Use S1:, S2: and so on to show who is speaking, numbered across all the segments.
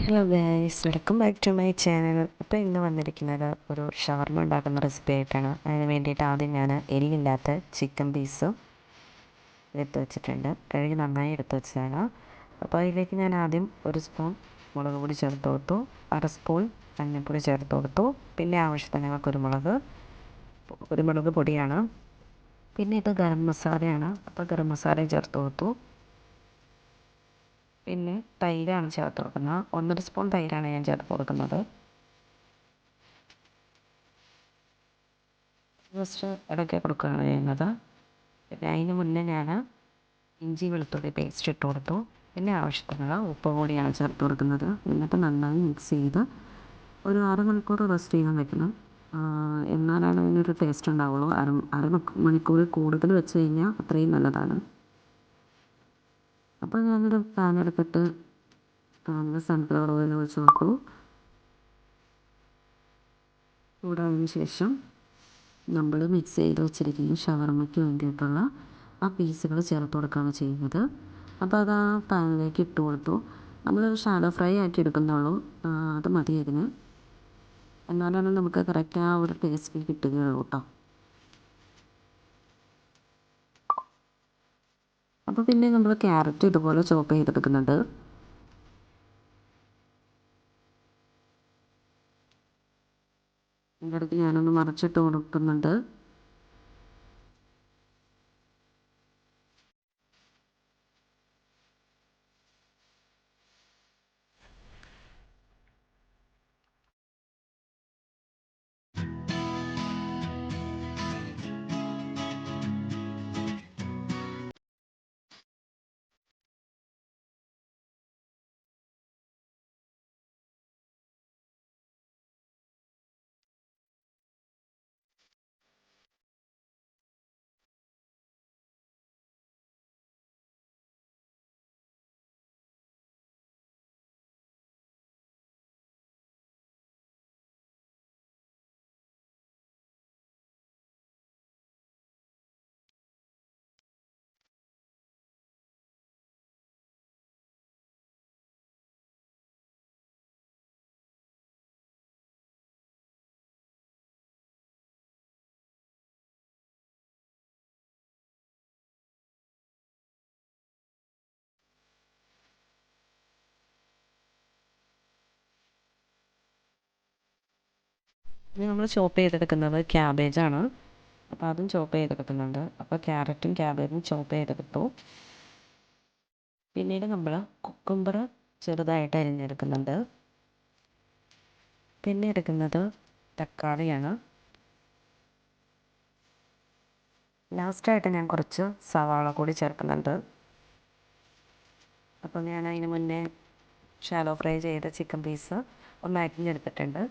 S1: Hello guys welcome back to my channel അപ്പോൾ ഇന്ന് വന്നിരിക്കുന്നത് ഒരു ഷവർമ ഉണ്ടാക്കുന്ന റെസിപ്പി ആയിട്ടാണ്. അതിന് വേണ്ടിയിട്ട് ആദ്യം ഞാൻ എല്ലില്ലാത്ത ചിക്കൻ പീസ് എടുത്ത് വെച്ചിട്ടുണ്ട്. കഴുകി നന്നായി എടുത്ത് വെച്ചതാണ്. അപ്പോൾ അതിലേക്ക് ഞാൻ ആദ്യം ഒരു സ്പൂൺ മുളക് പൊടി ചേർത്ത് കൊടുത്തു. അര സ്പൂൺ മഞ്ഞൾപ്പൊടി ചേർത്ത് കൊടുത്തു. പിന്നെ ആവശ്യത്തിന് കുരുമുളക് കുരുമുളക് പൊടിയാണ്. പിന്നെ ഇത് ഗരം മസാലയാണ്. അപ്പോൾ ഗരം മസാലയും ചേർത്ത് കൊടുത്തു. പിന്നെ തൈരാണ് ചേർത്ത് കൊടുക്കുന്നത്. ഒന്നര സ്പൂൺ തൈരാണ് ഞാൻ ചേർത്ത് കൊടുക്കുന്നത്. ജസ്റ്റ് ഇടയ്ക്ക് കൊടുക്കുകയാണ് ചെയ്യുന്നത്. പിന്നെ അതിന് മുന്നേ ഞാൻ ഇഞ്ചി വെളുത്തുള്ളി പേസ്റ്റ് ഇട്ട് കൊടുത്തു. പിന്നെ ആവശ്യത്തിനുള്ള ഉപ്പ് കൂടിയാണ് ചേർത്ത് കൊടുക്കുന്നത്. എന്നിട്ട് നന്നായി മിക്സ് ചെയ്ത് ഒരു ആറ് മണിക്കൂർ റെസ്റ്റ് ചെയ്യാൻ വെക്കണം. എന്നാലാണ് അതിനൊരു ടേസ്റ്റ് ഉണ്ടാവുള്ളൂ. അര അര മണിക്കൂർ കൂടുതൽ വെച്ച് കഴിഞ്ഞാൽ അത്രയും നല്ലതാണ്. അപ്പോൾ ഞാനൊരു പാൻ എടുത്തിട്ട് പാനിൽ സൺഫ്ലവർ ഓയിൽ ഒഴിച്ച് നോക്കൂ. ചൂടായതിനു ശേഷം നമ്മൾ മിക്സ് ചെയ്ത് വെച്ചിരിക്കുന്ന ഷവർമ്മയ്ക്ക് വേണ്ടിയിട്ടുള്ള ആ പീസുകൾ ചേർത്ത് കൊടുക്കുകയാണ് ചെയ്യുന്നത്. അപ്പോൾ അത് ആ പാനിലേക്ക് ഇട്ട് കൊടുത്തു. നമ്മൾ ഷാലോ ഫ്രൈ ആക്കി എടുക്കുന്നുള്ളൂ. അത് മതി അതിന്. എന്നാലാണ് നമുക്ക് കറക്റ്റ് ആ ഒരു ടേസ്റ്റ് കിട്ടുകയുള്ളൂ കേട്ടോ അപ്പോൾ പിന്നെ നമ്മൾ ക്യാരറ്റ് ഇതുപോലെ ചോപ്പ് ചെയ്തെടുക്കുന്നുണ്ട്. ഇതിന്റെ അടുത്ത് ഞാനൊന്ന് മറിച്ചിട്ട് കൊടുക്കുന്നുണ്ട്. ഇനി നമ്മൾ ചോപ്പ് ചെയ്തെടുക്കുന്നത് ക്യാബേജാണ് അപ്പോൾ അതും ചോപ്പ് ചെയ്തെടുക്കുന്നുണ്ട്. അപ്പോൾ ക്യാരറ്റും ക്യാബേജും ചോപ്പ് ചെയ്തെടുത്തു. പിന്നീട് നമ്മൾ കുക്കുംബർ ചെറുതായിട്ട് അരിഞ്ഞെടുക്കുന്നുണ്ട്. പിന്നെ എടുക്കുന്നത് തക്കാളിയാണ്. ലാസ്റ്റായിട്ട് ഞാൻ കുറച്ച് സവാള കൂടി ചേർക്കുന്നുണ്ട്. അപ്പോൾ ഞാൻ അതിന് മുന്നേ ഷാലോ ഫ്രൈ ചെയ്ത ചിക്കൻ പീസ് ഒന്ന് അരിഞ്ഞെടുത്തിട്ടുണ്ട്.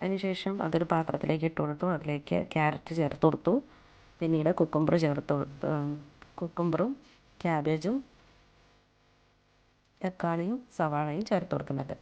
S1: അതിനുശേഷം അതൊരു പാത്രത്തിലേക്ക് ഇട്ട് കൊടുത്തു. അതിലേക്ക് ക്യാരറ്റ് ചേർത്ത് കൊടുത്തു. പിന്നീട് കുക്കുംബർ ചേർത്ത് കൊടുത്തു. കുക്കുംബറും ക്യാബേജും തക്കാളിയും സവാളയും ചേർത്ത് കൊടുക്കുന്നത്.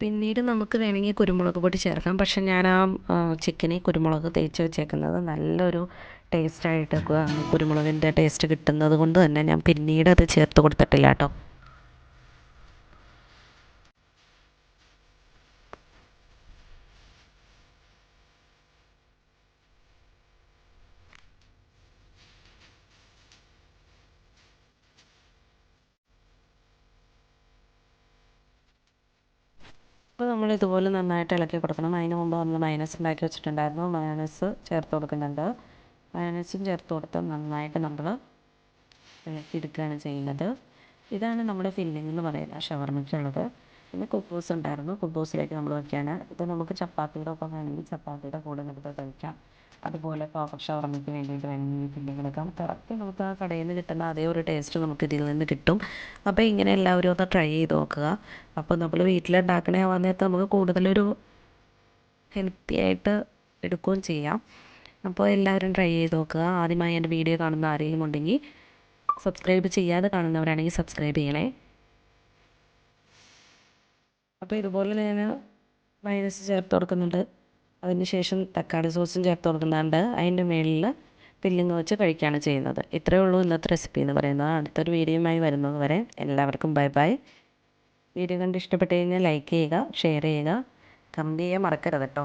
S1: പിന്നീട് നമുക്ക് വേണമെങ്കിൽ കുരുമുളക് പൊടി ചേർക്കാം. പക്ഷെ ഞാൻ ആ ചിക്കനിൽ കുരുമുളക് തേച്ച് വെച്ചേക്കുന്നത് നല്ലൊരു ടേസ്റ്റായിട്ട് കുരുമുളകിന്റെ ടേസ്റ്റ് കിട്ടുന്നത് കൊണ്ട് തന്നെ ഞാൻ പിന്നീട് അത് ചേർത്ത് കൊടുത്തിട്ടില്ല കേട്ടോ. അപ്പോൾ നമ്മൾ ഇതുപോലെ നന്നായിട്ട് ഇളക്കി കൊടുക്കണം. അതിന് മുമ്പ് നമ്മൾ മൈനസ് ഉണ്ടാക്കി വെച്ചിട്ടുണ്ടായിരുന്നു. മൈനസ് ചേർത്ത് കൊടുക്കുന്നുണ്ട്. മൈനസും ചേർത്ത് കൊടുത്ത് നന്നായിട്ട് നമ്മൾ ഇളക്കിയെടുക്കുകയാണ് ചെയ്യുന്നത്. ഇതാണ് നമ്മുടെ ഫില്ലിംഗ് എന്ന് പറയുന്നത് ഷവർമ്മയ്ക്കുള്ളത് പിന്നെ കുബൂസ് ഉണ്ടായിരുന്നു. കുബൂസിലേക്ക് നമ്മൾ വയ്ക്കുകയാണ് ഇത് നമുക്ക് ചപ്പാത്തിയുടെ ഒപ്പം വേണമെങ്കിൽ ചപ്പാത്തിയുടെ കൂടെ നമുക്ക് കഴിക്കാം. അതുപോലെ പവർ ഷവർമ്മയ്ക്ക് വേണ്ടിയിട്ട് വേണമെങ്കിൽ ഫില്ലിംഗ് എടുക്കാം. കറക്റ്റ് നമുക്ക് ആ കടയിൽ നിന്ന് കിട്ടുന്ന അതേ ഒരു ടേസ്റ്റ് നമുക്ക് ഇതിൽ നിന്ന് കിട്ടും. അപ്പോൾ ഇങ്ങനെ എല്ലാവരും ഒന്ന് ട്രൈ ചെയ്ത് നോക്കുക. അപ്പോൾ നമ്മൾ വീട്ടിലുണ്ടാക്കണേ ആവാൻ നേരത്ത് നമുക്ക് കൂടുതലൊരു ഹെൽത്തി ആയിട്ട് എടുക്കുകയും ചെയ്യാം. അപ്പോൾ എല്ലാവരും ട്രൈ ചെയ്ത് നോക്കുക. ആദ്യമായി എന്റെ വീഡിയോ കാണുന്ന ആരെങ്കിലും ഉണ്ടെങ്കിൽ സബ്സ്ക്രൈബ് ചെയ്യാതെ കാണുന്നവരാണെങ്കിൽ സബ്സ്ക്രൈബ് ചെയ്യണേ. അപ്പോൾ ഇതുപോലെ ഞാൻ മൈനസ് ചേർത്ത് കൊടുക്കുന്നുണ്ട്. അതിന് ശേഷം തക്കാളി സോസും ചേർത്ത് കൊടുക്കുന്നുണ്ട്. അതിന്റെ മുകളിൽ ഫില്ലിങ് വെച്ച് കഴിക്കുകയാണ് ചെയ്യുന്നത്. ഇത്രയേ ഉള്ളൂ ഇന്നത്തെ റെസിപ്പി എന്ന് പറയുന്നത്. അടുത്തൊരു വീഡിയോയുമായി വരുന്നത് വരെ എല്ലാവർക്കും ബൈ ബൈ വീഡിയോ കണ്ട് ഇഷ്ടപ്പെട്ട് കഴിഞ്ഞാൽ ലൈക്ക് ചെയ്യുക ഷെയർ ചെയ്യുക. കമന്റ് ചെയ്യാൻ മറക്കരുത് കേട്ടോ